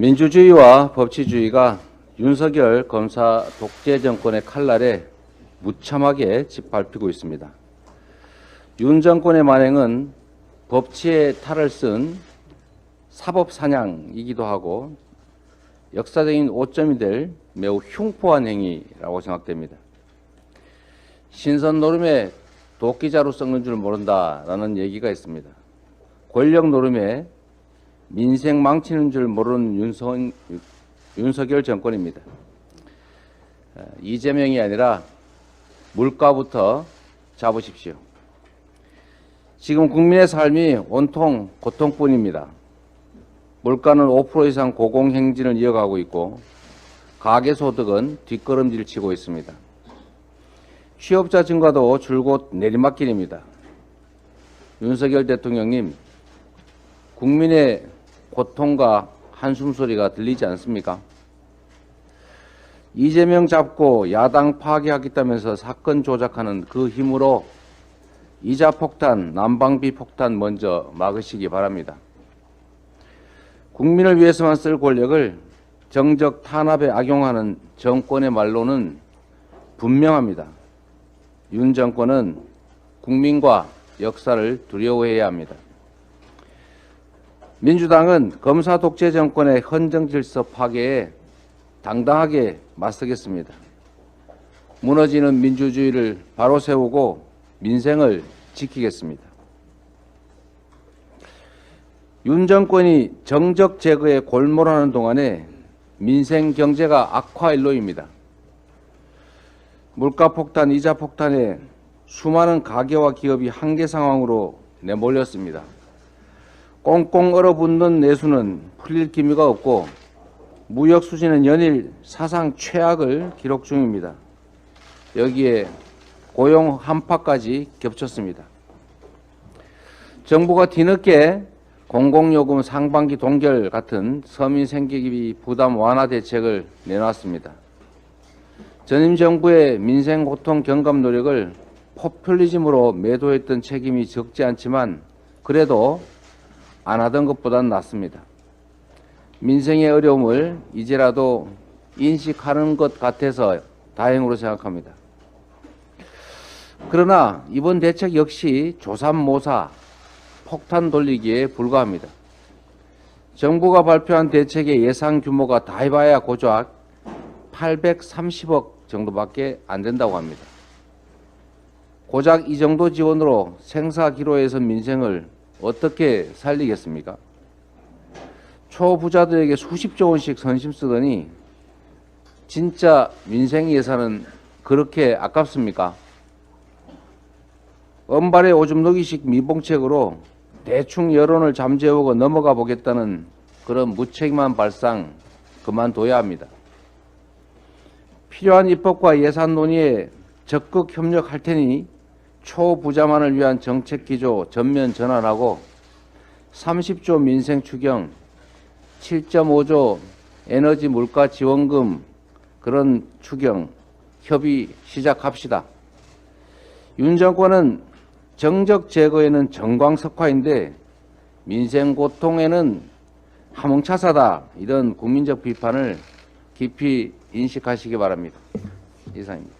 민주주의와 법치주의가 윤석열 검사 독재 정권의 칼날에 무참하게 짓밟히고 있습니다. 윤 정권의 만행은 법치의 탈을 쓴 사법 사냥이기도 하고 역사적인 오점이 될 매우 흉포한 행위라고 생각됩니다. 신선 노름에 도끼자루 썩는 줄 모른다라는 얘기가 있습니다. 권력 노름에 민생 망치는 줄 모르는 윤석, 윤석열 정권입니다. 어, 이재명이 아니라 물가부터 잡으십시오. 지금 국민의 삶이 온통 고통뿐입니다. 물가는 5% 이상 고공행진을 이어가고 있고 가계소득은 뒷걸음질 치고 있습니다. 취업자 증가도 줄곧 내리막길입니다. 윤석열 대통령님, 국민의 고통과 한숨 소리가 들리지 않습니까? 이재명 잡고 야당 파괴하겠다면서 사건 조작하는 그 힘으로 이자 폭탄, 난방비 폭탄 먼저 막으시기 바랍니다. 국민을 위해서만 쓸 권력을 정적 탄압에 악용하는 정권의 말로는 분명합니다. 윤 정권은 국민과 역사를 두려워해야 합니다. 민주당은 검사 독재 정권의 헌정 질서 파괴에 당당하게 맞서겠습니다. 무너지는 민주주의를 바로 세우고 민생을 지키겠습니다. 윤 정권이 정적 제거에 골몰하는 동안에 민생 경제가 악화 일로입니다. 물가 폭탄, 이자 폭탄에 수많은 가게와 기업이 한계 상황으로 내몰렸습니다. 꽁꽁 얼어붙는 내수는 풀릴 기미가 없고 무역 수지는 연일 사상 최악을 기록 중입니다. 여기에 고용 한파까지 겹쳤습니다. 정부가 뒤늦게 공공요금 상반기 동결 같은 서민 생계비 부담 완화 대책을 내놨습니다. 전임 정부의 민생 고통 경감 노력을 포퓰리즘으로 매도했던 책임이 적지 않지만 그래도 안 하던 것보단 낫습니다. 민생의 어려움을 이제라도 인식하는 것 같아서 다행으로 생각합니다. 그러나 이번 대책 역시 조삼모사 폭탄 돌리기에 불과합니다. 정부가 발표한 대책의 예상 규모가 다 해봐야 고작 830억 정도밖에 안 된다고 합니다. 고작 이 정도 지원으로 생사 기로에서 민생을 어떻게 살리겠습니까? 초부자들에게 수십조 원씩 선심 쓰더니 진짜 민생 예산은 그렇게 아깝습니까? 엄발의 오줌 누기식 미봉책으로 대충 여론을 잠재우고 넘어가 보겠다는 그런 무책임한 발상 그만둬야 합니다. 필요한 입법과 예산 논의에 적극 협력할 테니 초부자만을 위한 정책 기조 전면 전환하고 30조 민생 추경, 7.5조 에너지 물가 지원금 그런 추경 협의 시작합시다. 윤 정권은 정적 제거에는 정광석화인데 민생 고통에는 하몽차사다 이런 국민적 비판을 깊이 인식하시기 바랍니다. 이상입니다.